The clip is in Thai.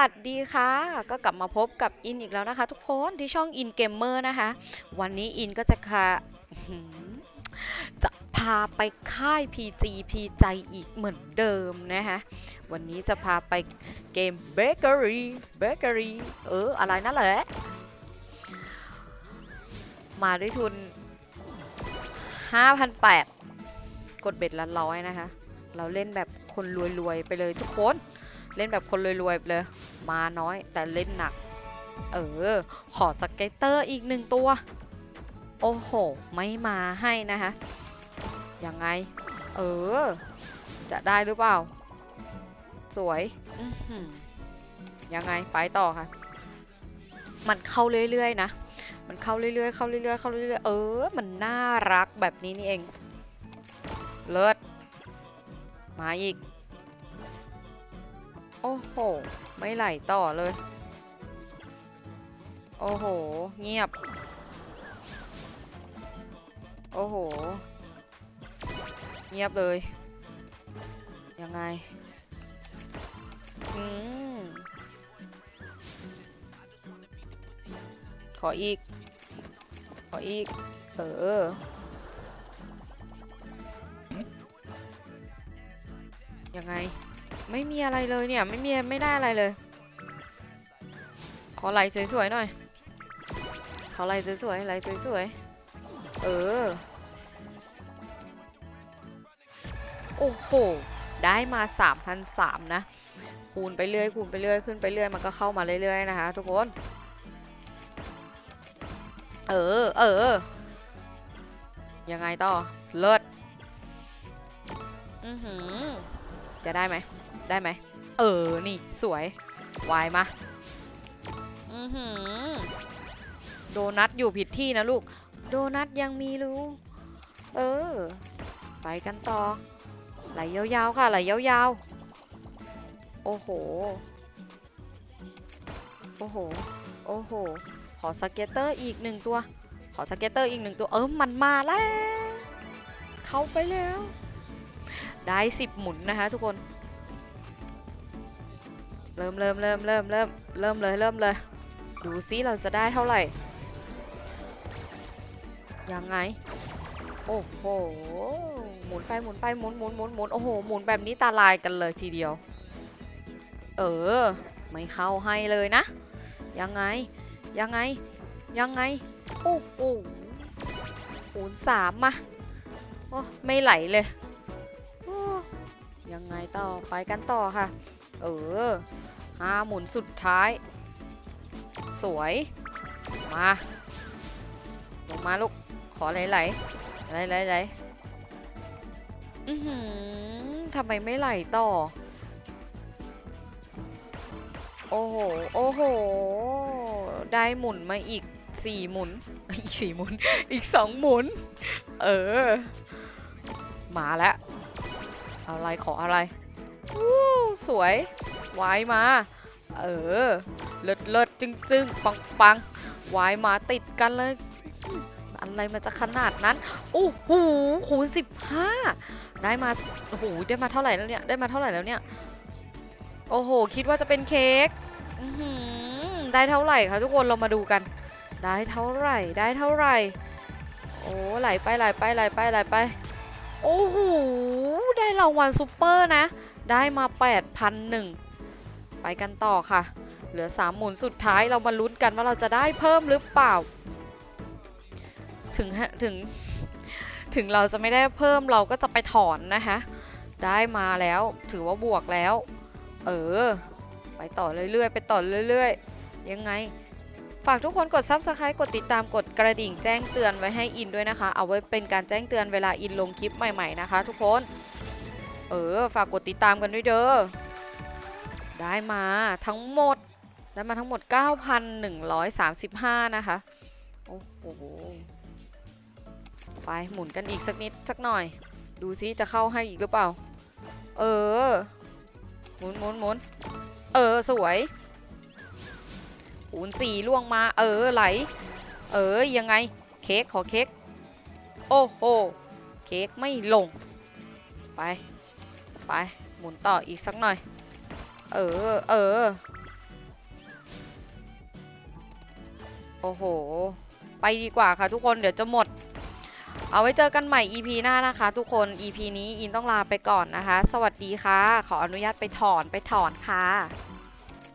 วัสดีค่ะ ก็กลับมาพบกับอินอีกแล้วนะคะ ทุกคนที่ช่องอินเกมเมอร์นะคะ วันนี้อินก็จะคาหืมจะพาไปค่าย PG พีใจอีกเหมือนเดิมนะคะ วันนี้จะพาไปเกม Bakery Bakery เออ อะไรนั่นแหละ มาด้วยทุน 5,800 กดเบ็ดละร้อยนะคะ เราเล่นแบบคนรวยๆ ไปเลยทุกคน เล่นแบบคนรวยๆเลย มาน้อยแต่เล่นหนัก เออ ขอสเก็ตเตอร์อีกหนึ่งตัว โอ้โห ไม่มาให้นะคะยังไง เออ จะได้หรือเปล่า สวยอือหือยังไงไปต่อค่ะ มันเข้าเรื่อยๆนะ มันเข้าเรื่อยๆ เข้าเรื่อยๆ เข้าเรื่อยๆ เออ มันน่ารักแบบนี้นี่เอง เลิศ มาอีก โอ้โห ไม่ไหลต่อเลย โอ้โห เงียบ โอ้โห เงียบเลย ยังไง อืม ขออีก ขออีก เออยังไง ไม่มีอะไรเลยเนี่ย ไม่มีไม่ได้อะไรเลย ขอไหลสวยๆหน่อย ขอไหลสวยๆไหลสวยๆ เออ โอ้โห ได้มา3,003นะ คูณไปเรื่อย คูณไปเรื่อย ขึ้นไปเรื่อย มันก็เข้ามาเรื่อยๆนะคะทุกคน เออ เออ ยังไงต่อ เลิศ อือหือจะได้ไหม ได้ไหม เออ นี่ สวยวายมาอือหือโดนัทอยู่ผิดที่นะลูก โดนัทยังมีรูเออ ไปกันต่อ ไหลยาวๆค่ะ ไหลยาวๆ โอ้โห โอ้โห โอ้โห ขอสเก็ตเตอร์อีกหนึ่งตัว ขอสเก็ตเตอร์อีกหนึ่งตัว เออ มันมาแล้ว เข้าไปแล้ว ได้สิบหมุนนะคะทุกคน เริ่มเริ่มเริ่มเริ่มเริ่มเริ่มเลยเริ่มเลย ดูซิเราจะได้เท่าไหร่ ยังไง โอ้โห หมุนไปหมุนไปหมุนหมุนหมุนหมุนโอ้โห หมุนแบบนี้ตาลายกันเลยทีเดียว เออ ไม่เข้าให้เลยนะ ยังไง ยังไง ยังไง โอ้โหคูณสามมาโอ้ไม่ไหลเลยยังไงต่อไปกันต่อค่ะ เออห้าหมุนสุดท้าย สวย มา ลงมาลูก ขอไหลไหลไหลไหลไหลอือหือทำไมไม่ไหลต่อ โอ้โห โอ้โห ได้หมุนมาอีกสี่หมุน อีกสี่หมุน อีกสองหมุน เออ มาแล้ว อะไรขออะไร สวยวายมา เออ เลิศเลิศจึงจึงปังปังวายมาติดกันเลย อะไรมันจะขนาดนั้น โอ้โหคูณสิบห้าได้มา โอ้โห ได้มาเท่าไหร่แล้วเนี่ย ได้มาเท่าไหร่แล้วเนี่ย โอ้โห คิดว่าจะเป็นเค้กได้เท่าไหร่คะทุกคน เรามาดูกัน ได้เท่าไหร่ ได้เท่าไหร่ โอ้ไหลไปไหลไปไหลไปไหลไป โอ้โห ได้รางวัลซูเปอร์นะ ได้มา 8,001 ไปกันต่อค่ะ เหลือ 3 หมุนสุดท้ายเรามาลุ้นกันว่าเราจะได้เพิ่มหรือเปล่า ถึงถึง ถึงเราจะไม่ได้เพิ่มเราก็จะไปถอนนะคะ ได้มาแล้วถือว่าบวกแล้ว เออ ไปต่อเรื่อยๆ ไปต่อเรื่อยๆ ยังไงฝากทุกคนกด subscribe กดติดตามกดกระดิ่งแจ้งเตือนไว้ให้อินด้วยนะคะ เอาไว้เป็นการแจ้งเตือนเวลาอินลงคลิปใหม่ๆนะคะทุกคน เออ ฝากกดติดตามกันด้วยเด้อ ได้มาทั้งหมด ได้มาทั้งหมด 9,135 นะคะ โอ้โห ไปหมุนกันอีกสักนิดสักหน่อย ดูซิจะเข้าให้อีกหรือเปล่า เออ หมุนหมุนหมุนเออ สวยคูณสี่ล่วงมา เออ ไหล เออ ยังไง เค้กขอเค้ก โอ้โห เค้กไม่ลง ไป ไป หมุนต่ออีกสักหน่อย เออ เออ โอ้โห ไปดีกว่าค่ะทุกคนเดี๋ยวจะหมด เอาไว้เจอกันใหม่ EP หน้านะคะ ทุกคน EP นี้อินต้องลาไปก่อนนะคะ สวัสดีค่ะ ขออนุญาตไปถอนไปถอนค่ะ